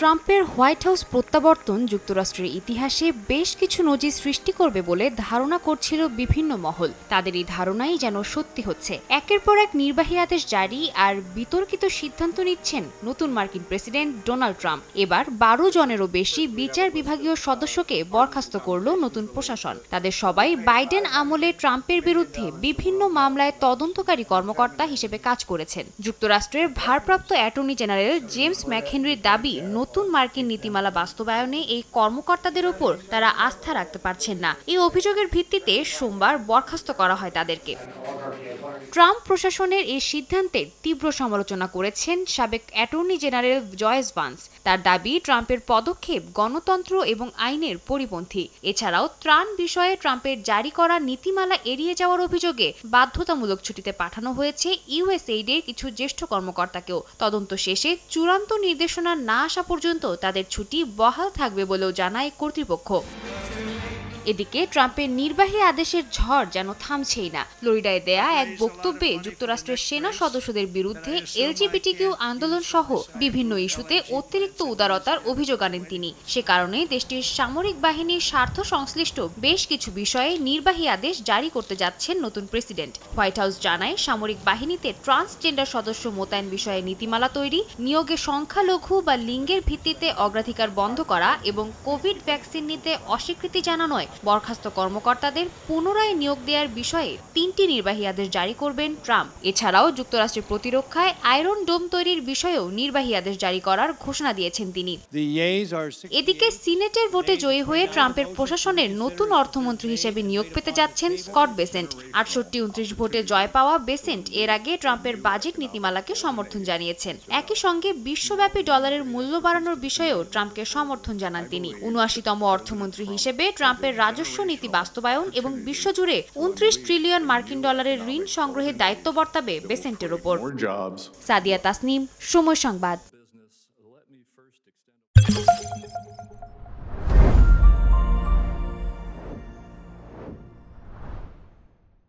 ট্রাম্পের white house প্রত্যাবর্তন যুক্তরাষ্ট্রের ইতিহাসে বেশ কিছু নজির সৃষ্টি করবে বলে ধারণা করছিল বিভিন্ন মহল। তাদের এই ধারণাই যেন সত্যি হচ্ছে। একের পর এক নির্বাহী আদেশ জারি আর বিতর্কিত সিদ্ধান্ত নিচ্ছেন নতুন মার্কিন প্রেসিডেন্ট ডোনাল্ড ট্রাম্প। এবার বারো জনেরও বেশি বিচার বিভাগীয় সদস্যকে বরখাস্ত করল নতুন প্রশাসন। তাদের সবাই বাইডেন আমলে ট্রাম্পের বিরুদ্ধে বিভিন্ন মামলায় তদন্তকারী কর্মকর্তা হিসেবে কাজ করেছেন। যুক্তরাষ্ট্রের ভারপ্রাপ্ত অ্যাটর্নি জেনারেল জেমস ম্যাকহেনরির দাবি নতুন মার্কিন নীতিমালা বাস্তবায়নে এই কর্মকর্তাদের উপর তারা আস্থা রাখতে পারছেন না। এই অভিযোগের ভিত্তিতে সোমবার বরখাস্ত করা হয় তাদেরকে। ট্রাম্প প্রশাসনের এই সিদ্ধান্তের তীব্র সমালোচনা করেছেন সাবেক অ্যাটর্নি জেনারেল জয়েস ভান্স। তার দাবি, ট্রাম্পের পদক্ষেপ গণতন্ত্র এবং আইনের পরিপন্থী। এছাড়াও ত্রাণ বিষয়ে ট্রাম্পের জারি করা নীতিমালা এড়িয়ে যাওয়ার অভিযোগে বাধ্যতামূলক ছুটিতে পাঠানো হয়েছে ইউএসএইডের কিছু জ্যেষ্ঠ কর্মকর্তাকেও। তদন্ত শেষে চূড়ান্ত নির্দেশনা না আসা পর্যন্ত তাদের ছুটি বহাল থাকবে বলেও জানায় কর্তৃপক্ষ। এদিকে ট্রাম্পের নির্বাহী আদেশের ঝড় যেন থামছেই না। ফ্লোরিডায় দেয়া এক বক্তব্যে যুক্তরাষ্ট্রের সেনা সদস্যদের বিরুদ্ধে এলজিবিটিকিউ আন্দোলন সহ বিভিন্ন ইস্যুতে অতিরিক্ত উদারতার অভিযোগ আনেন তিনি। সে কারণে দেশটির সামরিক বাহিনীর স্বার্থ সংশ্লিষ্ট বেশ কিছু বিষয়ে নির্বাহী আদেশ জারি করতে যাচ্ছেন নতুন প্রেসিডেন্ট। হোয়াইট হাউস জানায়, সামরিক বাহিনীতে ট্রান্সজেন্ডার সদস্য মোতায়েন বিষয়ে নীতিমালা তৈরি, নিয়োগে সংখ্যালঘু বা লিঙ্গের ভিত্তিতে অগ্রাধিকার বন্ধ করা এবং কোভিড ভ্যাকসিন নিতে অস্বীকৃতি জানানোয় বরখাস্ত কর্মকর্তাদের পুনরায় নিয়োগ দেওয়ার বিষয়ে তিনটি নির্বাহী আদেশ জারি করবেন ট্রাম্প। এছাড়াও যুক্তরাষ্ট্রের প্রতিরক্ষায় আয়রন ডোম তৈরির বিষয়েও নির্বাহী আদেশ জারি করার ঘোষণা দিয়েছেন তিনি। এদিকে সিনেটের ভোটে জয়ী হয়ে ট্রাম্পের প্রশাসনের নতুন অর্থমন্ত্রী হিসেবে নিয়োগ পেতে যাচ্ছেন স্কট বেসেন্ট। আটষট্টি উনত্রিশ ভোটে জয় পাওয়া বেসেন্ট এর আগে ট্রাম্পের বাজেট নীতিমালাকে সমর্থন জানিয়েছেন। একই সঙ্গে বিশ্বব্যাপী ডলারের মূল্য বাড়ানোর বিষয়েও ট্রাম্পকে সমর্থন জানান তিনি। উনআশিতম অর্থমন্ত্রী হিসেবে ট্রাম্পের রাজস্ব নীতি বাস্তবায়ন এবং বিশ্বজুড়ে উনত্রিশ ট্রিলিয়ন মার্কিন ডলারের ঋণ সংগ্রহের দায়িত্ব বর্তাবে বেসেন্টের ওপর। সাদিয়া তাসনিম সময় সংবাদ।